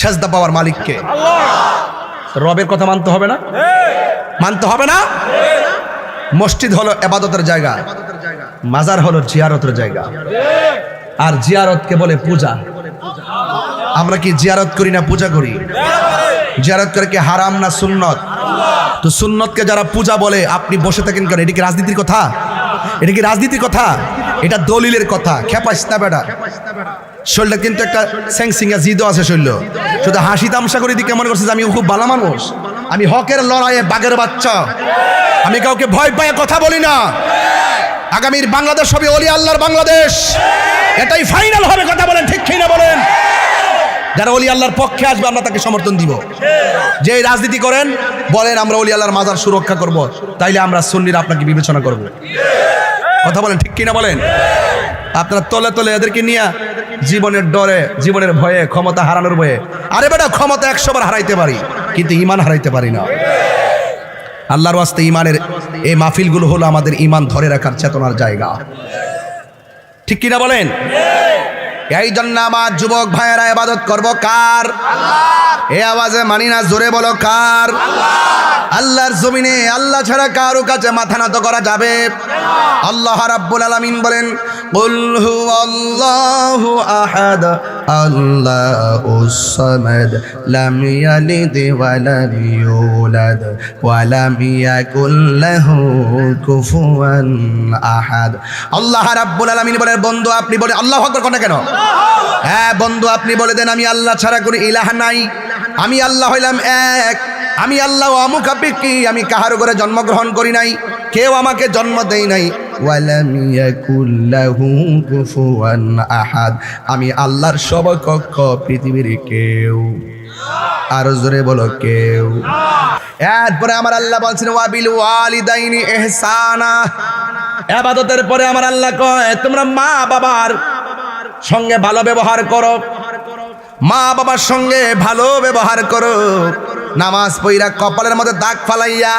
সেজদা পাওয়ার মালিককে। রবের কথা মানতে হবে না? মানতে হবে না? মসজিদ হলো এবাদতের জায়গা, মাজার হলো জিয়ারতের জায়গা। আর জিয়ারতকে বলে পূজা। আমরা কি জিয়ারত করি না পূজা করি? জিয়ারত করে কি হারাম না সুন্নত? তো সুন্নতকে যারা পূজা বলে, আপনি বসে থাকেন কেন? এটা কি রাজনীতির কথা? এটা কি রাজনীতির কথা? এটা দলিলের কথা। খেপাইস না বেটা। শরীরটা কিন্তু একটা স্যাং সিঙ্গা জিদও আছে শরীর শুধু হাসি তামসা করে দিকে মনে করছে যে আমি খুব ভালো মানুষ। আমি হকের লড়াইয়ে বাঘের বাচ্চা। আমি কাউকে ভয় পায় কথা বলি না। আগামীর বাংলাদেশ হবে অলি আল্লাহর বাংলাদেশ। এটাই ফাইনাল হবে কথা বলেন, ঠিক ঠিক না বলেন? যারা অলি আল্লাহর পক্ষে আসবে, আমরা তাকে সমর্থন দিব। যে রাজনীতি করেন, বলেন আমরা অলি আল্লাহর মাজার সুরক্ষা করব। তাইলে আমরা সুন্নিরা আপনাকে বিবেচনা করব। কথা বলেন, ঠিক কিনা বলেন? আপনারা তলে তলে এদেরকে নিয়ে জীবনের ডরে, জীবনের ভয়ে ক্ষমতা হারানোর ভয়ে। আরে বেটা, ক্ষমতা একশো বার হারাইতে পারি, কিন্তু ইমান হারাইতে পারি না। আল্লাহর ওয়াস্তে ইমানের এই মাহফিলগুলো হলো আমাদের ইমান ধরে রাখার চেতনার জায়গা। ঠিক কিনা বলেন? এই জন্য আমার যুবক ভাইয়েরা এবাদত করব কার? এ আওয়াজে মানি না, জোরে বলো কার? আল্লাহর জমিনে আল্লাহ ছাড়া কারও কাছে মাথা নত করা যাবে। আল্লাহ রাব্বুল আলামিন বলেন, কুল হুয়াল্লাহু আহাদ আল্লাহুস সামাদ, লাম ইয়ালিদ ওয়া লাম ইউলাদ, ওয়া লাম ইয়াকুল লাহু কুফুয়ান আহাদ। আল্লাহ রাব্বুল আলামিন বলেন, বন্ধু, আপনি বলে, আল্লাহু আকবার কোন কেন? হ্যাঁ বন্ধু, আপনি বলে দেন, আমি আল্লাহ ছাড়া কোনো ইলাহ নাই। আমি আল্লাহ হইলাম এক আমি আল্লাহ অমুখাপেক্ষি আমি কাহার করে জন্মগ্রহণ করি নাই। কেউ আমাকে জন্ম দেয় নাই। আহাদ। আমি আল্লাহর সমকক্ষ পৃথিবীর কেউ। আরও জোরে বলো, কেউ। এরপরে আমার আল্লাহ বলছেন, ওয়াবিল ওয়ালিদাইনি ইহসানা। এবাদতের পরে আমার আল্লাহ কয়, তোমরা মা বাবার সঙ্গে ভালো ব্যবহার করো। মা বাবার সঙ্গে ভালো ব্যবহার করো। নামাজ পইরা কপালের মধ্যে দাগ ফালাইয়া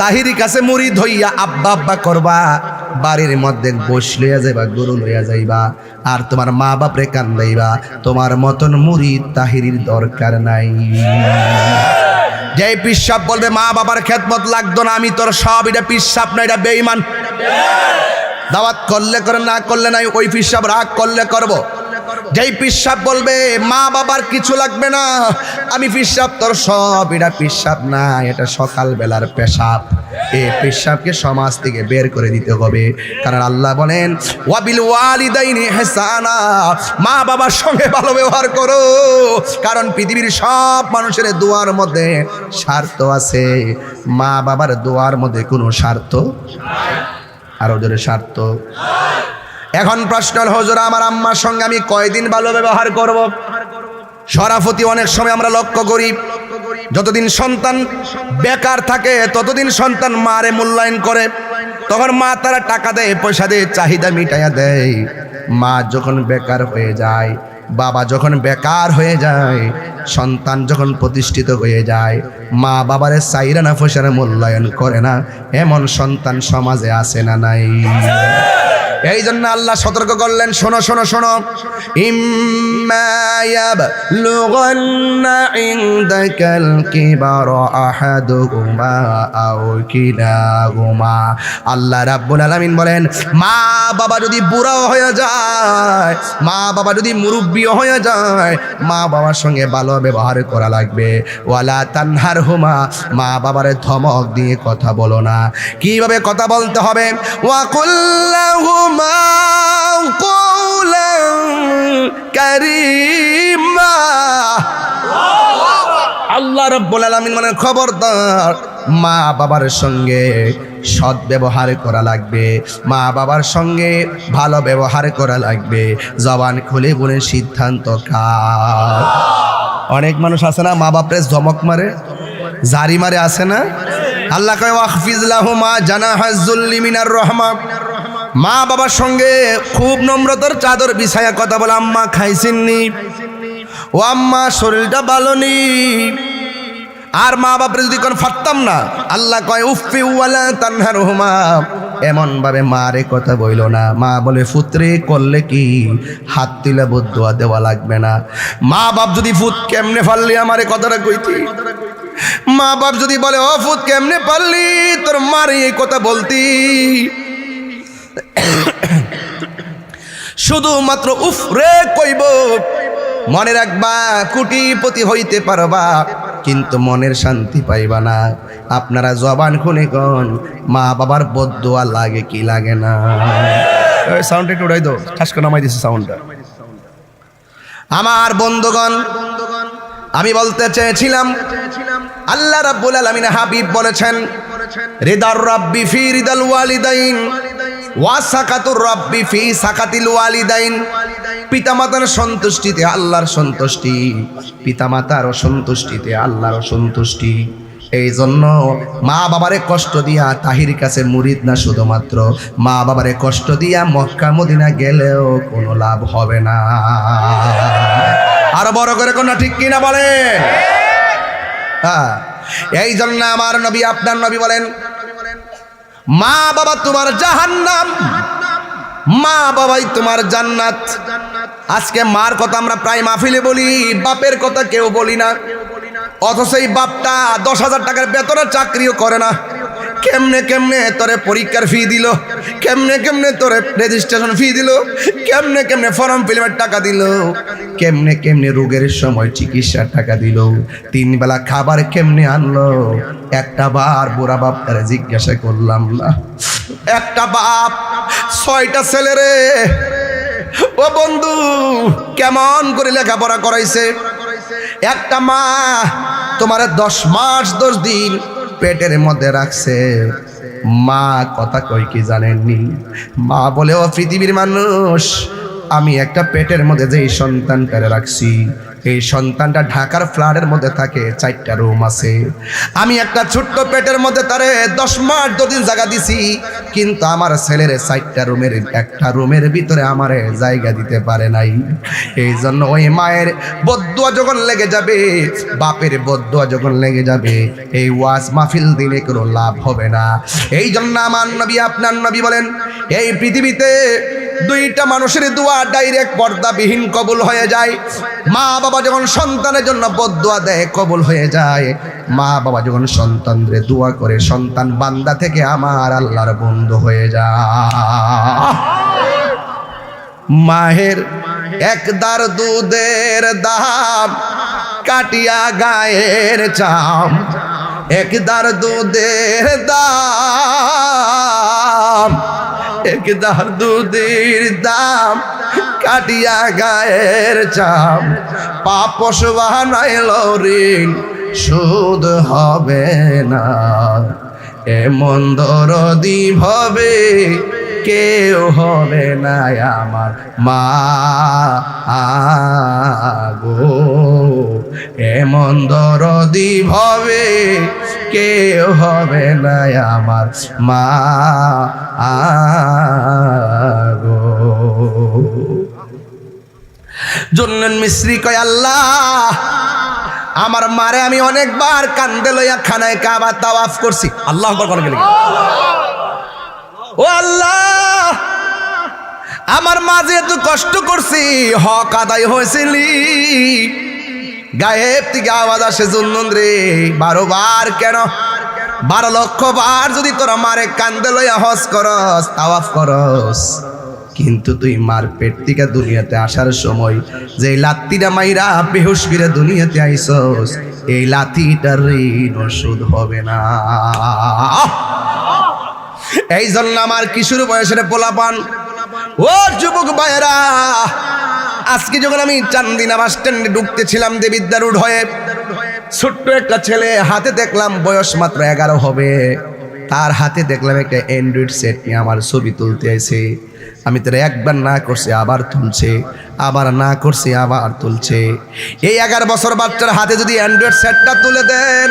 তাহিরি কাছে মুড়ি ধইয়া আব্বা আব্বা করবা, বাড়ির মধ্যে বস লইয়া যাইবা, গরু লইয়া যাইবা, আর তোমার মা বাপরে কান্দাইবা, তোমার মতন মুড়ি তাহিরির দরকার নাই যে পিসাব বলবে, মা বাবার খেদমত লাগতো না, আমি তোর সব এটা পিসাব না, এটা বেইমান দাওয়াত করলে করে, না করলে নাই, ওই পিসাব রাগ করলে করব। যেই পিসাব বলবে, মা বাবার কিছু লাগবে না। আমি পিসাব, তোর সব, এটা পিসাব না, এটা সকাল বেলার পেশাব। এই পেশাবকে সমাজ থেকে বের করে দিতে হবে। কারণ আল্লাহ বলেন, ওয়াবিল ওয়ালিদাইনি হেসানা, মা বাবার সঙ্গে ভালো ব্যবহার করো। কারণ পৃথিবীর সব মানুষের দোয়ার মধ্যে স্বার্থ আছে। মা বাবার দোয়ার মধ্যে কোনো স্বার্থ? আরও জোরে স্বার্থ। এখন প্রশ্ন হজুর, আমার আম্মার সঙ্গে আমি কয়দিন ভালো ব্যবহার করব? সরাফতি অনেক সময় আমরা লক্ষ্য করি, যতদিন সন্তান বেকার থাকে, ততদিন সন্তান মারে মূল্যায়ন করে, তখন মা তারা টাকা দেয়, পয়সা দেয় চাহিদা মিটাইয়া দেয়। মা যখন বেকার হয়ে যায়, বাবা যখন বেকার হয়ে যায়, সন্তান যখন প্রতিষ্ঠিত হয়ে যায়, মা বাবারে চাইরা না ফসারে মূল্যায়ন করে না, এমন সন্তান সমাজে আসে না নাই? এই জন্য আল্লাহ সতর্ক করলেন, শোনো শোনো শোনো। আল্লাহ রাব্বুল আলামিন বলেন, মা বাবা যদি বুড়া হয়ে যায়, মা বাবা যদি মুরব্বী হয়ে যায়, মা বাবার সঙ্গে ভালো ব্যবহার করা লাগবে। ওয়ালা তানহার হুমা মা বাবার ধমক দিয়ে কথা বলো না। কীভাবে কথা বলতে হবে? ওয়াকুল্লাহুমা কওলান কারীমা। আল্লাহ রব্বুল আলামিন মানে খবরদার। মা বাবার সঙ্গে সৎ ব্যবহার করা লাগবে। মা বাবার সঙ্গে ভালো ব্যবহার করা লাগবে। জবান খুলে বলে সিদ্ধান্ত কার। অনেক মানুষ আছে না, মা বাপরে ধমক মারে, জারি মারে আছে না? আল্লাহ কয় ওয়াহফিজলাহু মা জানা হাজুল্লি মিনার রহমা। মা বাবার সঙ্গে খুব নম্রতার চাদর বিছায়া কথা বলে, আম্মা, খাইছেননি? ও আম্মা, শরীরটা ভালো নেই আর মা বাপরে যদি কোন ফাটতাম না? আল্লাহ কয় উফি ওয়ালা তানহার হুমা এমন ভাবে মারে কথা বইল না। মা বলে, ফুত্রে করলে কি? হাত তুলে বদুয়া দেওয়া লাগবে না। মা বাপ যদি, ফুত কেমনে ফাললি আমারে কথাটা কইতি? মা বাপ যদি বলে, ও ফুত কেমনে পারলি? তোর মারে এই কথা বলতি। শুধুমাত্র উফ রে কইব মনে রাখবা কুটিপতি হইতে পারবা কিন্তু মনের শান্তি পাইবা না। আপনারা জবান খুনে কন মা বাবার বদুয়া লাগে কি লাগে না। সাউন্ড একটু উড়াই দো ঠাস করে নামাই দিছে সাউন্ডটা আমার বন্ধুগণ আমি বলতে চেয়েছিলাম আল্লাহ রাব্বুল আলামিন হাবিব বলেছেন রিদার রাব্বি ফি রিদাল ওয়ালিদাইন। ওয়া সাকাতুর রাব্বি ফি সাকাতিল ওয়ালিদাইন। পিতামাতার সন্তুষ্টিতে আল্লাহর সন্তুষ্টি পিতামাতার অসন্তুষ্টিতে আল্লাহর অসন্তুষ্টি এই জন্য মা বাবারে কষ্ট দিয়া তাহির কাছে মুরিদ না শুধুমাত্র মা বাবারে কষ্ট দিয়া মক্কা মদিনা গেলেও কোনো লাভ হবে না। আরও বড় করে কোনটা ঠিক কিনা বলেন? হ্যাঁ এই জন্য আমার নবী, আপনার নবী বলেন মা বাবা তোমার জাহান্নাম। মা বাবাই তোমার জান্নাত। আজকে মার কথা আমরা প্রায় মাহফিলে বলি, বাপের কথা কেউ বলি না। অথচ এই বাপটা দশ হাজার টাকার বেতনের চাকরিও করে না। কেমনে কেমনে তোরে পরীক্ষার ফি দিল? কেমনে কেমনে তোরে রেজিস্ট্রেশন ফি দিল? কেমনে কেমনে ফর্ম ফিলিমের টাকা দিল? কেমনে কেমনে রোগের সময় চিকিৎসার টাকা দিল? তিন বেলা খাবার কেমনে আনলো? একটা বার বুড়া বাপ জিজ্ঞাসা করলাম, না, একটা বাপ, ছয়টা ছেলে রে। ও বন্ধু, কেমন করে লেখাপড়া করাইছে? একটা মা, তোমার দশ মাস দশ দিন পেটের মধ্যে রাখছে। মা কথা কই কি জানেননি? মা বলে, ও পৃথিবীর মানুষ, আমি একটা পেটের মধ্যে যেই সন্তানটারে রাখছি এই সন্তানটা ঢাকার ফ্ল্যাটের মধ্যে থাকে, চারটা রুম আছে। আমি একটা ছোট্ট পেটের মধ্যে তারে দশ মাস দুদিন জায়গা দিছি, কিন্তু আমার ছেলের চারটা রুমের একটা রুমের ভিতরে আমার জায়গা দিতে পারে নাই। এই জন্য ওই মায়ের বদুয়া যখন লেগে যাবে, বাপের বদুয়া যখন লেগে যাবে, এই ওয়াজ মাহফিল দিলে কোনো লাভ হবে না। এই জন্য আমার নবী, আপনার নবী বলেন, এই পৃথিবীতে দুইটা মানুষের দোয়া ডাইরেক্ট পর্দাবিহীন কবুল হয়ে যায়। মা বাবা যখন সন্তানের জন্য বদুয়া দেয়, কবুল হয়ে যায়। মা বাবা যখন সন্তানদের দোয়া করে, সন্তান বান্দা থেকে আমার আল্লাহর বন্ধু হয়ে যায়। মাহের একদার দুধের দাম, কাটিয়া গায়ের চাম। একদার দুধের দাম একদার দুধের দাম কাটিয়া গায়ের চাম। পাপস বানাইল ঋণ সুদ হবে না। এমন দরদি ভবে কেউ হবে না আমার মা গো। এমন দরদি ভবে কেউ হবে না আমার মা জন্নেন মিশ্রি কয়, আল্লাহ, আমার মারে আমি অনেকবার কান্দে লইয়া খানায় কাবা তাওয়াফ করছি। আল্লাহ ও আল্লাহ, আমার মা যেহেতু কষ্ট করছি, হক আদায় হয়েছিলি গায়েব থেকে আওয়াজ আসে জুন্নুন রে। বারো বার কেন? বারো লক্ষ বার যদি তোরা মারে কান্দে লইয়া হজ করস, তাওয়াফ করস। কিন্তু তুই মার পেট থেকে দুনিয়াতে আসার সময় যে লাত্তিটা মাইরা বেহুশ করে দুনিয়াতে আইসস, এই লাথিটার ঋণ ওষুধ হবে না। এই জন্য আমার কিশোর বয়সের পোলাপান, ও যুবক ভাইয়েরা আজকে যখন আমি চান্দিনা বাস স্ট্যান্ডে ঢুকতেছিলাম দেবিদ্যা রোড হয়ে, ছোট্ট একটা ছেলে, হাতে দেখলাম বয়স মাত্র এগারো হবে। তার হাতে দেখলাম একটা অ্যান্ড্রয়েড সেট নিয়ে আমার ছবি তুলতে এসে। আমি তারা একবার না করছি, আবার তুলছে, আবার না করছি, আবার তুলছে। এই এগারো বছর বাচ্চার হাতে যদি অ্যান্ড্রয়েড সেটটা তুলে দেন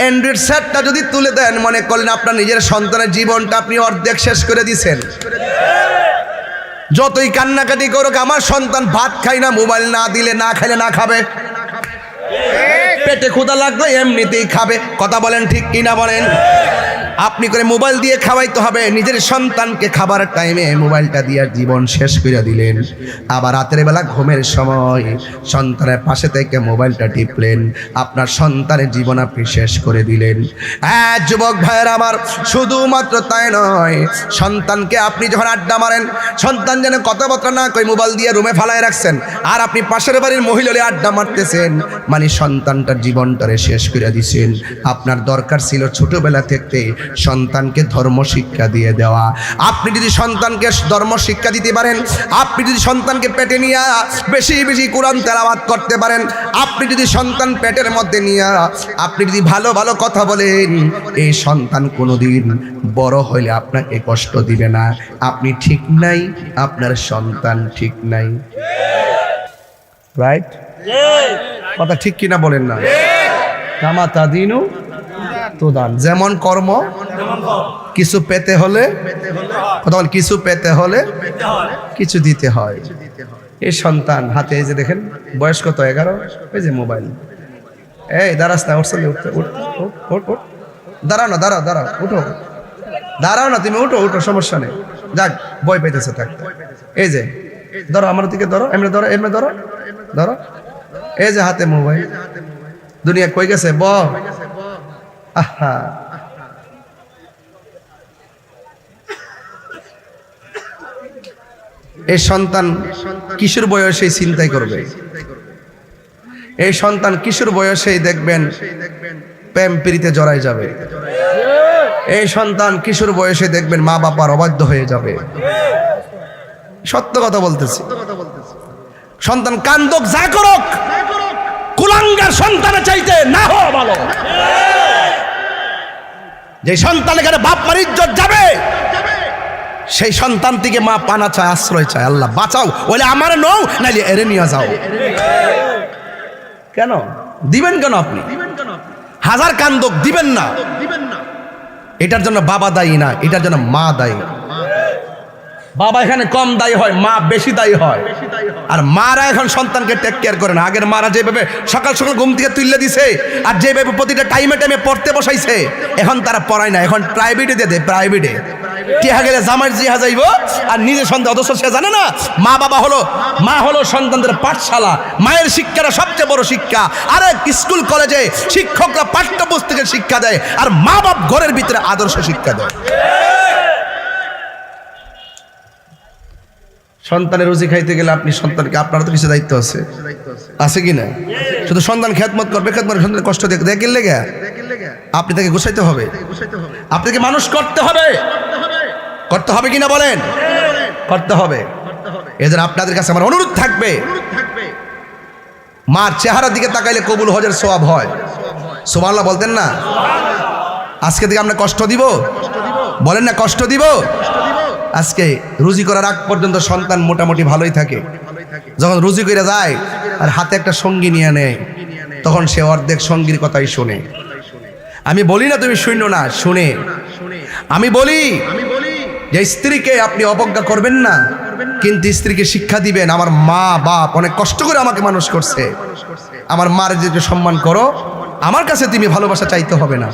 অ্যান্ড্রয়েড সেটটা যদি তুলে দেন, মনে করলেন আপনার নিজের সন্তানের জীবনটা আপনি অর্ধেক শেষ করে দিছেন। যতই কান্নাকাটি করুক আমার সন্তান ভাত খাই না মোবাইল না দিলে না খাইলে না খাবে। পেটে ক্ষুদা লাগলে এমনিতেই খাবে। কথা বলেন ঠিক কিনা বলেন? আপনি করে মোবাইল দিয়ে খাওয়াইতে হবে। নিজের সন্তানকে খাবার টাইমে মোবাইলটা দিয়ে জীবন শেষ করে দিলেন। আবার রাতের বেলা ঘুমের সময় সন্তানের পাশে থেকে মোবাইলটা টিপলেন। আপনার সন্তানের জীবন আপনি শেষ করে দিলেন। হ্যাঁ যুবক ভাইয়ের আমার, শুধুমাত্র তাই নয়, সন্তানকে আপনি যখন আড্ডা মারেন, সন্তান যেন কথাবার্তা না কই মোবাইল দিয়ে রুমে ফালায় রাখছেন, আর আপনি পাশের বাড়ির মহিলারে আড্ডা মারতেছেন মানে সন্তানটার জীবনটারে শেষ করে দিছেন। আপনার দরকার ছিল ছোটবেলা থেকে সন্তানকে ধর্ম শিক্ষা দিয়ে দেওয়া। আপনি যদি সন্তানকে ধর্ম শিক্ষা দিতে পারেন আপনি যদি সন্তানকে পেটে নিয়ে বেশি বেশি কোরআন তেলাওয়াত করতে পারেন আপনি যদি সন্তান পেটের মধ্যে নিয়ে আপনি যদি ভালো ভালো কথা বলেন এই সন্তান কোনোদিন বড় হইলে আপনাকে কষ্ট দিবে না। আপনি ঠিক নাই আপনার সন্তান ঠিক নাই। রাইট কথা ঠিক কিনা বলেন না। কামা তাদিনু তোদান যেমন কর্ম কিছু পেতে হলে কথা কিছু পেতে হলে কিছু দিতে হয়। এই সন্তান হাতে এই যে দেখেন বয়স কত? এগারো? এই যে মোবাইল। এই দাঁড়াস না উঠছে উঠতে উঠ উঠ, উঠ উঠ। দাঁড়াও না দাঁড়াও দাঁড়াও উঠো। দাঁড়াও না তুমি উঠো উঠো সমস্যা নেই। যাক বই পেতেছে থাকতে এই যে ধরো আমার দিকে ধরো এমনি ধরো এমনি ধরো ধরো। এই যে হাতে মোবাইল। দুনিয়া কই গেছে? ব। আহা। সন্তান কিশোর বয়সে চিন্তাই করবে? এই সন্তান কিশোর বয়সেই দেখবেন প্রেম প্রীতিতে জড়াই যাবে? এই সন্তান কিশোর বয়সে দেখবেন মা বাবার অবাধ্য হয়ে যাবে? সত্য কথা বলতেছি। সন্তান কান্দক, যা করুক, কুলাঙ্গার সন্তানের চাইতে না হওয়া ভালো। যে সন্তান এখানে বাপ মার ইজ্জত যাবে, সেই সন্তান থেকে মা পানা চায়, আশ্রয় চায়। আল্লাহ, বাঁচাও। ওইলে আমার নও, নাইলে এরে নিয়ে যাও। কেন? দিবেন কেন আপনি? হাজার কান্দক দিবেন না। এটার জন্য বাবা দায়ী না, এটার জন্য মা দায়ী। বাবা এখানে কম দায়ী হয় মা বেশি দায়ী হয়। আর মারা এখন সন্তানকে টেক কেয়ার করে না। আগের মারা যেভাবে সকাল সকাল ঘুম থেকে তুললে দিছে আর যেভাবে প্রতিটা টাইমে টাইমে পড়তে বসাইছে এখন তারা পড়ায় না। এখন প্রাইভেটে দিয়ে দেয় প্রাইভেটে টিহা গেলে জামাই জিহা যাইব আর নিজে সন্তান অথচ সে জানে না মা বাবা হলো মা হলো সন্তানদের পাঠশালা। মায়ের শিক্ষাটা সবচেয়ে বড় শিক্ষা। আর স্কুল কলেজে শিক্ষকরা পাঠ্যপুস্তকের শিক্ষা দেয় আর মা বাপ ঘরের ভিতরে আদর্শ শিক্ষা দেয়। সন্তানের রুজি খাইতে গেলে আপনি সন্তানকে, আপনার তো কিছু দায়িত্ব আছে। আছে কি না? শুধু সন্তান খেদমত করবে খেদমত সন্তান কষ্ট দেখে লেগে আপনি তাকে গুছাইতে হবে। আপনাকে মানুষ করতে হবে। করতে হবে কিনা বলেন? করতে হবে। এদের আপনাদের কাছে আমার অনুরোধ থাকবে, মার চেহারার দিকে তাকাইলে কবুল হজের সোয়াব হয়। সোমাল্লাহ বলতেন না? আজকে থেকে আমরা কষ্ট দিব। বলেন না, কষ্ট দিব? আজকে রুজি করার আগ পর্যন্ত সন্তান মোটামুটি ভালোই থাকে। যখন রুজি করে যায়, আর হাতে একটা সঙ্গী নিয়ে নেয় তখন সে অর্ধেক সঙ্গীর কথাই শোনে। আমি বলি না তুমি শূন্য না, শুনে। আমি বলি যে স্ত্রীকে আপনি অবজ্ঞা করবেন না, কিন্তু স্ত্রীকে শিক্ষা দিবেন, আমার মা, বাপ অনেক কষ্ট করে আমাকে মানুষ করছে। আমার মার যে সম্মান করো, আমার কাছে তুমি ভালোবাসা চাইতে হবে না,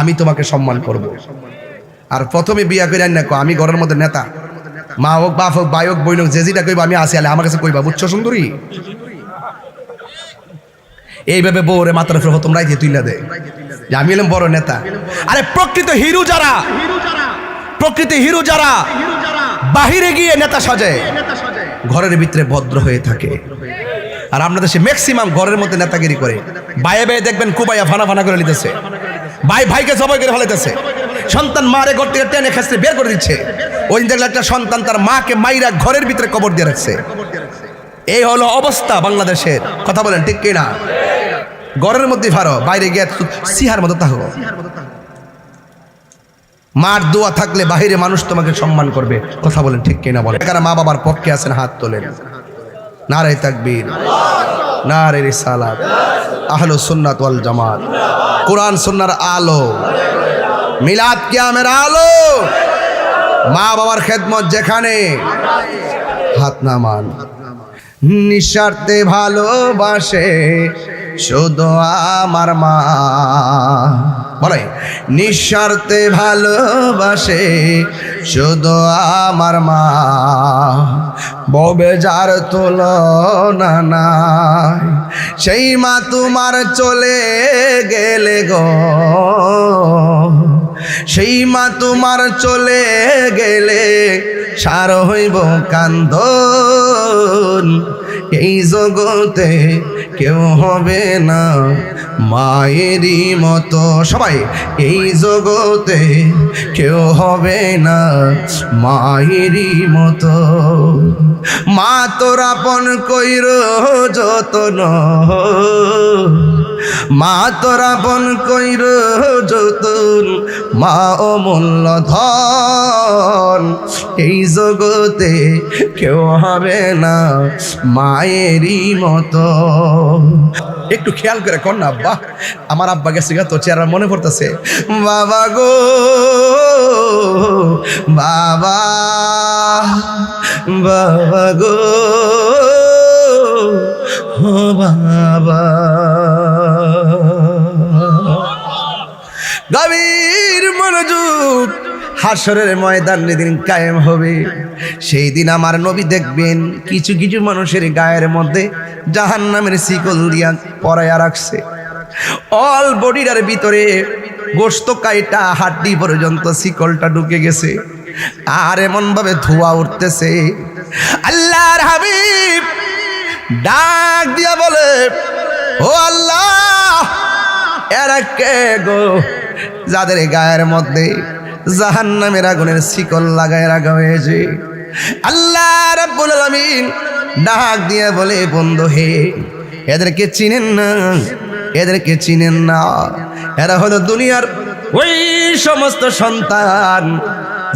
আমি তোমাকে সম্মান করব। আর প্রথমে বিয়া করে আন কো, আমি ঘরের মধ্যে নেতা। মা হোক বাপ হোক ভাই হোক বই হোক যে যেটা কইবা আমি আসি আলে আমার কাছে কইবা বুঝছ সুন্দরী? এইভাবে বউরে মাথার উপরে তোমরাই দিয়ে তুইলা দে। আমি এলাম বড় নেতা। আরে প্রকৃত হিরো যারা প্রকৃতি হিরো যারা বাহিরে গিয়ে নেতা সাজে ঘরের ভিতরে ভদ্র হয়ে থাকে। আর আপনাদের সে ম্যাক্সিমাম ঘরের মধ্যে নেতাগিরি করে। বাইরে বাইরে দেখবেন কুবাইয়া ফানা ফানা করে নিতেছে। ভাই ভাইকে সবাই করে ফেলাইতেছে। সন্তান মারে ঘর থেকে টেনে খেসতে বের করে দিচ্ছে। ওই দেখলে একটা সন্তান তার মাকে মাইরা ঘরের ভিতরে কবর দিয়ে রাখছে। এই হলো অবস্থা বাংলাদেশের। কথা বলেন, ঠিক কিনা ঘরের মধ্যে ফারো বাইরে গিয়ে সিহার মতো থাকো। মার দোয়া থাকলে বাহিরে মানুষ তোমাকে সম্মান করবে। কথা বলেন, ঠিক কিনা বলেন? কারা মা বাবার পক্ষে আছেন, হাত তোলেন। নারে তাকবীর। নারে রিসালাত। আহলো সুন্নাত ওয়াল জামাত। কোরআন সুন্নার আলো। মিলাদ কিয়ামের আলো। মা বাবার খেদমত যেখানে, হাত নামান। নিঃস্বার্থে ভালোবাসে শুধু আমার মা। বলে নিঃস্বার্থে ভালোবাসে শুধু আমার মা। ববে যার তুলনা নাই, সেই মা তোমার চলে গেলে গো। সেই মা তোমার চলে গেলে সার হইব কান্দন। এই জগতে কেউ হবে না মায়েরই মতো। সবাই, এই জগতে কেউ হবে না মায়েরই মতো। মা তোর আপন কইর যতন। মা তোর আপন কইর যতন, মা অমূল্য ধন এই জগতে কেউ হবে না মায়েরই মতো। একটু খেয়াল করে কর না আব্বা আমার আব্বা গেছে তো চেহারা মনে পড়তেছে। বাবা গো, বাবা বাবা গো। ও বাবা। গভীর মনোযোগ হাসরের ময়দান যেদিন কায়েম হবে সেই দিন আমার নবী দেখবেন কিছু কিছু মানুষের গায়ের মধ্যে জাহান নামের শিকল দিয়া পরাইয়া রাখছে। অল বডিটার ভিতরে গোস্ত কাইটা, হাড্ডি পর্যন্ত শিকলটা ঢুকে গেছে আর এমন ভাবে ধোয়া উঠতেছে। আল্লাহর হাবিব ডাক দিয়া বলে, ও আল্লাহ, এরা কে গো? যাদের গায়ের মধ্যে জাহান নামের আগুনের শিকল লাগায় রাখা হয়েছে। আল্লাহ রাব্বুল আলামিন ডাক দিয়ে বলে, বন্ধু হে, এদেরকে চিনেন না, এদেরকে চিনেন না। এরা হলো দুনিয়ার ওই সমস্ত সন্তান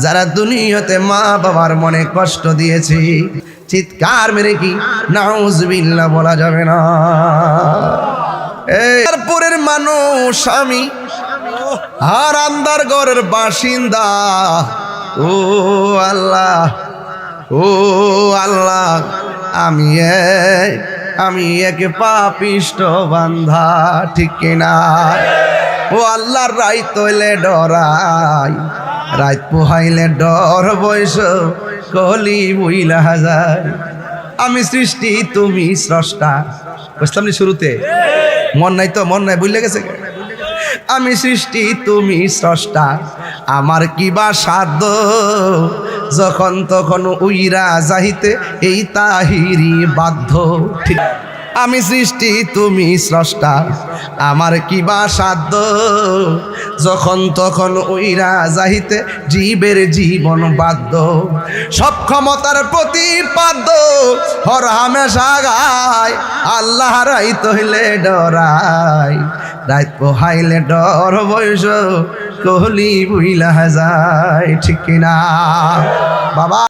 যারা দুনিয়াতে মা বাবার মনে কষ্ট দিয়েছে। চিৎকার মেরে কি? নাউজবিল্লাহ বলা যাবে না। এরপরের মানুষ আমি। আর আন্দার ঘরের বাসিন্দা। ও আল্লাহ ও আল্লাহ, আমি এক আমি এক পাপিষ্ট বান্ধা ঠিক কিনা? ও আল্লাহর রাই তৈলে ডরাই রাত পোহাইলে ডর বয়স, কলি বইলা হাজার আমি সৃষ্টি, তুমি স্রষ্টা। বুঝলাম শুরুতে? মন নাই তো, মন নাই বুঝলে গেছে আমি সৃষ্টি, তুমি স্রষ্টা। আমার কিবা সাধ্য? যখন তখন উইরা যাইতে, এই তাহিরি বাধ্য। ঠিক। আমি সৃষ্টি, তুমি স্রষ্টা। আমার কিবা সাধ্য? যখন তখন উইরা যাইতে জীবের জীবন বাধ্য। সব ক্ষমতার প্রতিপাদ্য হর হামেশা গায় আল্লাহ রাই তহিলে ডরাই। রাত পোহাইলে ডর বয়স, কহলি বুইলা যায়, ঠিক কিনা? বাবা।